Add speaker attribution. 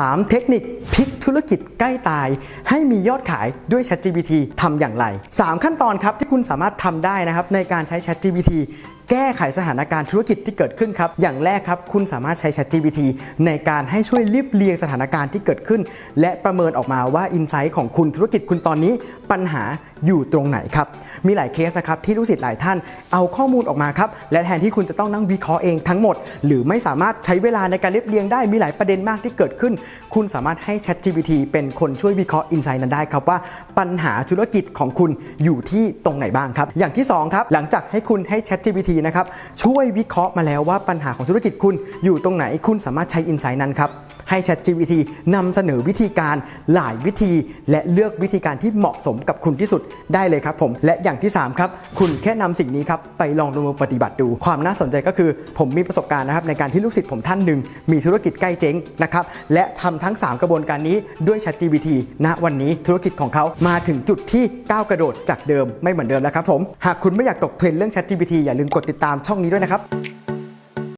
Speaker 1: 3. เทคนิคพลิกธุรกิจใกล้ตาย ให้มียอดขายด้วย ChatGPT ทำอย่างไร 3 ขั้นตอนครับที่คุณสามารถทำได้นะครับในการใช้ ChatGPT แก้ไขสถานการณ์ธุรกิจที่เกิดขึ้นครับ อย่างแรกครับ คุณสามารถใช้ ChatGPT ในการให้ช่วยรีบเรียงสถานการณ์ที่เกิดขึ้น และประเมินออกมาว่าอินไซต์ของคุณธุรกิจคุณตอนนี้ปัญหาอยู่ตรงไหนครับ มีหลายเคสนะครับที่ลูกศิษย์หลายท่านเอาข้อมูลออกมาครับ และแทนที่คุณจะต้องนั่งวิเคราะห์เองทั้งหมด หรือไม่สามารถใช้เวลาในการเรียบเรียงได้มีหลายประเด็นมากที่เกิดขึ้น คุณสามารถให้ ChatGPT เป็นคนช่วยวิเคราะห์อินไซต์นั้นได้ครับว่าปัญหาธุรกิจของคุณอยู่ที่ตรงไหนบ้างครับ อย่างที่สองครับหลังจากให้คุณให้ ChatGPT นะครับช่วยวิเคราะห์มาแล้วว่าปัญหาของธุรกิจคุณอยู่ตรงไหนคุณสามารถใช้อินไซต์นั้นครับให้ ChatGPT นำเสนอวิธีการหลายวิธี และเลือกวิธีการที่เหมาะสมกับคุณที่สุดได้เลยครับผม และอย่างที่ 3 ครับ คุณแค่นำสิ่งนี้ครับ ไปลองลงมือปฏิบัติดู ความน่าสนใจก็คือ ผมมีประสบการณ์นะครับ ในการที่ลูกศิษย์ผมท่านหนึ่ง มีธุรกิจใกล้เจ๊งนะครับ และทำทั้ง 3 กระบวนการนี้ด้วย ChatGPT ณวันนี้ธุรกิจของเขามาถึงจุดที่ก้าวกระโดดจากเดิมไม่เหมือนเดิมแล้วครับผมหากคุณไม่อยากตกเทรนเรื่อง ChatGPT อย่าลืมกดติดตามช่องนี้ด้วยนะครับ